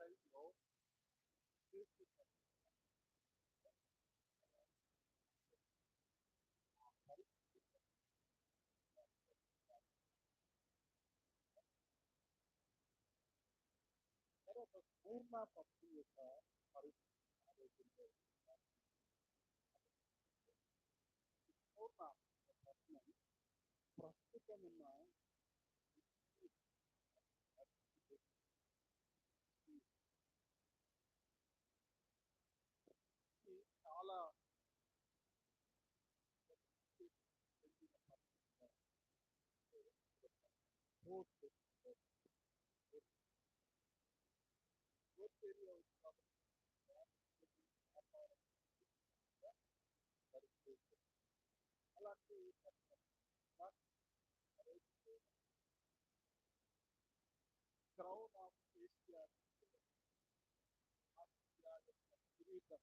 ఇజ్రాయెల్లో క్రీస్తు తర్వాత పూర్ణ పక్షి పోస్ట్ పోస్ట్ ఏరియా ఉంది కాబట్టి పరిస్థితి అలాంటి క్రౌన్ ఆఫ్ ఏషియా ఆసియా యొక్క కిరీటం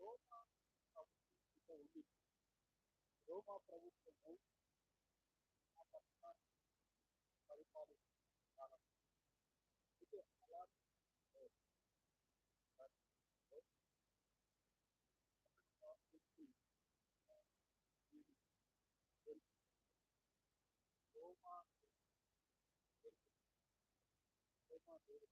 రోమా ప్రభుత్వంతో ఉంది రోమా ప్రభుత్వము ఆ పట్టణాన్ని పరిపాలిస్తున్న కాలం అయితే అలాంటి రోమా దేవుడు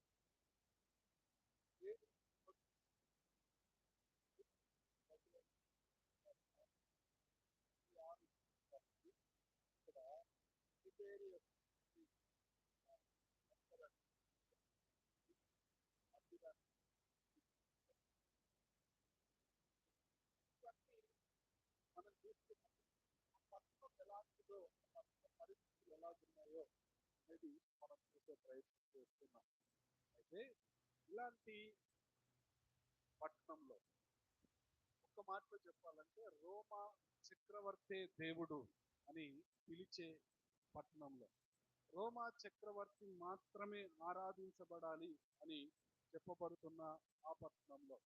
దేవుడు అనేది మనం చూసే ప్రయత్నం చేస్తున్నాం. అయితే ఇలాంటి పట్టణంలో ఒక మాటలో చెప్పాలంటే రోమా చక్రవర్తి దేవుడు అని పిలిచే పట్టణంలో రోమా చక్రవర్తి మాత్రమే ఆరాధించబడాలి అని చెప్పబడుతున్న ఆ పట్టణంలో.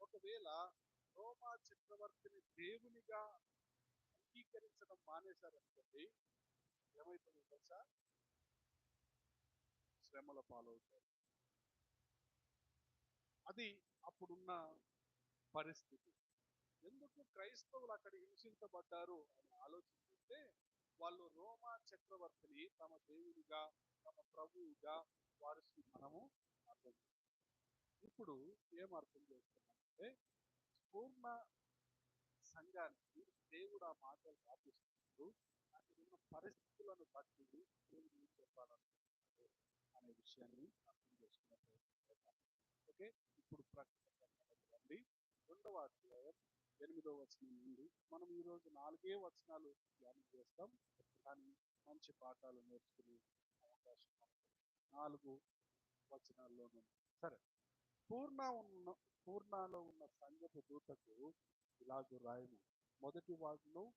ఒకవేళ రోమా చక్రవర్తిని దేవునిగా అంగీకరించడం మానేశారనుకోండి ఏమవుతుందో తెలుసా? శ్రమల పాలవుతారు. అది అప్పుడున్న పరిస్థితి. ఎందుకు క్రైస్తవులు అక్కడ హింసించబడ్డారు అని ఆలోచిస్తుంటే వాళ్ళు రోమా చక్రవర్తిని తమ దేవుడిగా తమ ప్రభువుగా వారికి మనము అర్థం ఇప్పుడు ఏం అర్థం చేస్తున్నామంటే పూర్ణ సంఘానికి దేవుడు ఆ మాటలు రాపిస్తున్నప్పుడు అక్కడ ఉన్న పరిస్థితులను బట్టి దేవుడు చెప్పాలనుకుంటున్నాడు? అనే విషయాన్ని అర్థం చేసుకునే ప్రయత్నం చేద్దాం. ఓకే? ఇప్పుడు ప్రకటన రెండవ అధ్యాయం ఎనిమిదవ వచనం నుండి మనం ఈరోజు నాలుగే వచనాలు ధ్యానం చేస్తాం. కానీ మంచి పాఠాలు నేర్చుకునే అవకాశం నాలుగు వచనాల్లోనూ. సరే. పూర్ణ ఉన్న పూర్ణలో ఉన్న సంగతి దూతకు ఇలాగ రాయను. మొదటి వాడును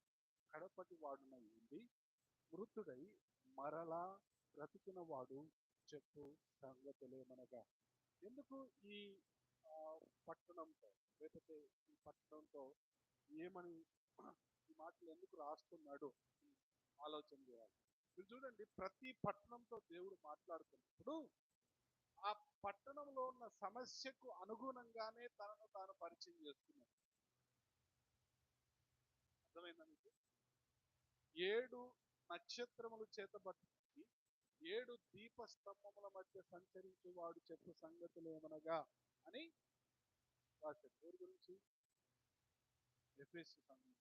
కడపటి వాడున ఉండి మృతుడై మరలా బ్రతికిన వాడు చెప్పు సంగతులేమనగా ఎందుకు ఈ పట్టణంతో లేకపోతే ఈ పట్టణంతో ఏమని ఈ మాటలు ఎందుకు రాస్తున్నాడు? ఆలోచన చేయాలి. మీరు చూడండి ప్రతి పట్టణంతో దేవుడు మాట్లాడుతున్నప్పుడు ఆ పట్టణంలో ఉన్న సమస్యకు అనుగుణంగానే తనను తాను పరిచయం చేస్తున్నాడు అర్థమైందా మీకు? ఏడు నక్షత్రములు చేతబట్టి ఏడు దీప స్తంభముల మధ్య సంచరించేవాడు చెప్పు సంగతులు ఏమనగా అని రాశాడు ఎవరి గురించి? ఎఫ్ఎస్సి సంఘం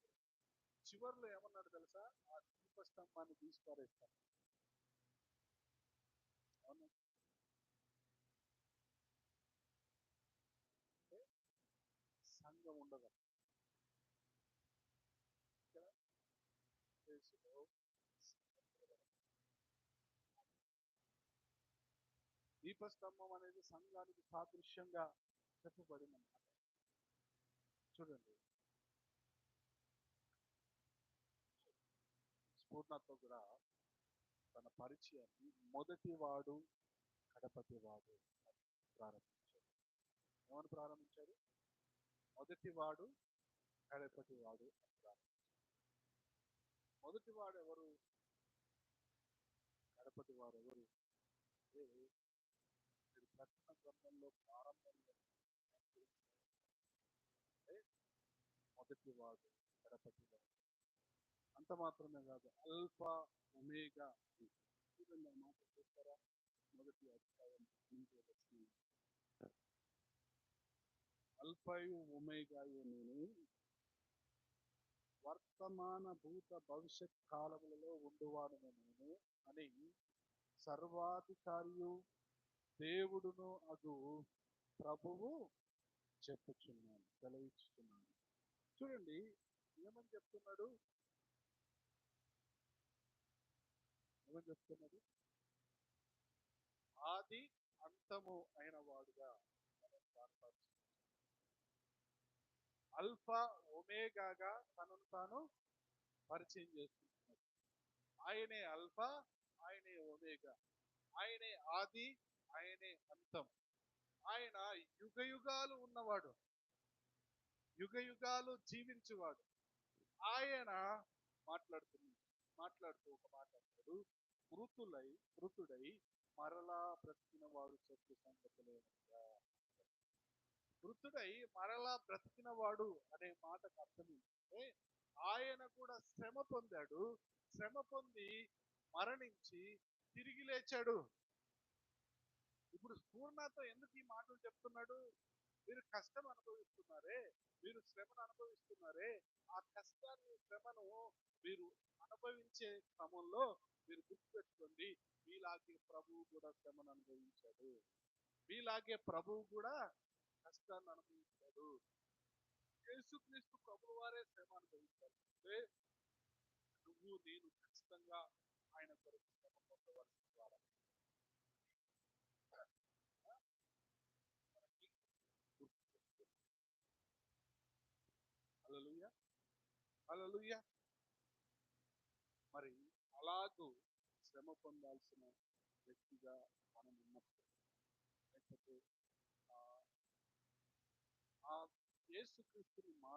చివర్లో ఏమన్నాడు తెలుసా? ఆ దీప స్తంభాన్ని తీసుకురేస్తాను సంఘం ఉండదు ఇక్కడ ఎఫెసులో సంఘం ఉండదు. దీపస్తంభం అనేది సంఘానికి సాదృశ్యంగా చెప్పబడింది అన్నమాట చూడండి. స్ఫూర్ణతో కూడా తన పరిచయాన్ని మొదటి వాడు కడపతి వాడు అని ప్రారంభించాడు. ఏమని ప్రారంభించాడు? మొదటి వాడు కడపతి వాడు అని ప్రారంభించాడు. మొదటి వాడు ఎవరు కడపతి వాడు ఎవరు ప్రకటన గ్రంథంలో మొదటి వాడు కడపటి వాడు అంత మాత్రమే కాదు అల్ఫా ఒమేగా. మాట చూస్తారా మొదటి అధ్యాయం ఎనిమిదో అల్ఫయు ఒమేగాయు నేను. వర్తమాన భూత భవిష్యత్ కాలములలో ఉండువాడు నేను అని సర్వాధికారియు దేవుడును అగు ప్రభువు చెప్పుచున్నాను సెలవిస్తున్నాను చూడండి ఏమని చెప్తున్నాడు? ఏమని చెప్తున్నాడు? ఆది అంతము అయిన వాడుగా అల్ఫా ఒమేగాగా తనను తాను పరిచయం చేసుకుంటున్నాడు. ఆయనే అల్ఫా ఆయనే ఒమేగా. ఆయనే ఆది ఆయనే అంతం. ఆయన యుగ యుగాలు ఉన్నవాడు. యుగ యుగాలు జీవించువాడు. ఆయన మాట్లాడుతున్నాడు మాట్లాడుతూ ఒక మాట్లాడతాడు మృతులై మృతుడై మరలా బ్రతికిన వాడు చెప్పు సంగతులేనయ్యా. మృతుడై మరలా బ్రతికిన వాడు అనే మాటకు అర్థం ఏంటంటే ఆయన కూడా శ్రమ పొందాడు. శ్రమ పొంది మరణించి తిరిగి లేచాడు. ఇప్పుడు స్ఫూర్ణతో ఎందుకు ఈ మాటలు చెప్తున్నాడు? మీరు కష్టం అనుభవిస్తున్నారే మీరు శ్రమను అనుభవిస్తున్నారే. ఆ కష్టాన్ని శ్రమను మీరు అనుభవించే క్రమంలో మీరు గుర్తుపెట్టుకోండి మీలాగే ప్రభువు కూడా శ్రమను అనుభవించాడు. మీలాగే ప్రభువు కూడా కష్టాన్ని అనుభవించాడు. యేసుక్రీస్తు ప్రభు వారే శ్రమ అనుభవించారు. అంటే నువ్వు నేను ఖచ్చితంగా ఆయన కొరకు శ్రమ పొందవలసిన వారం అలలుయ మరి అలాగూ శ్రమ పొందాల్సిన వ్యక్తిగా మనం ఉన్నప్పుడు లేకపోతే ఆ యేసుక్రీస్తుని మా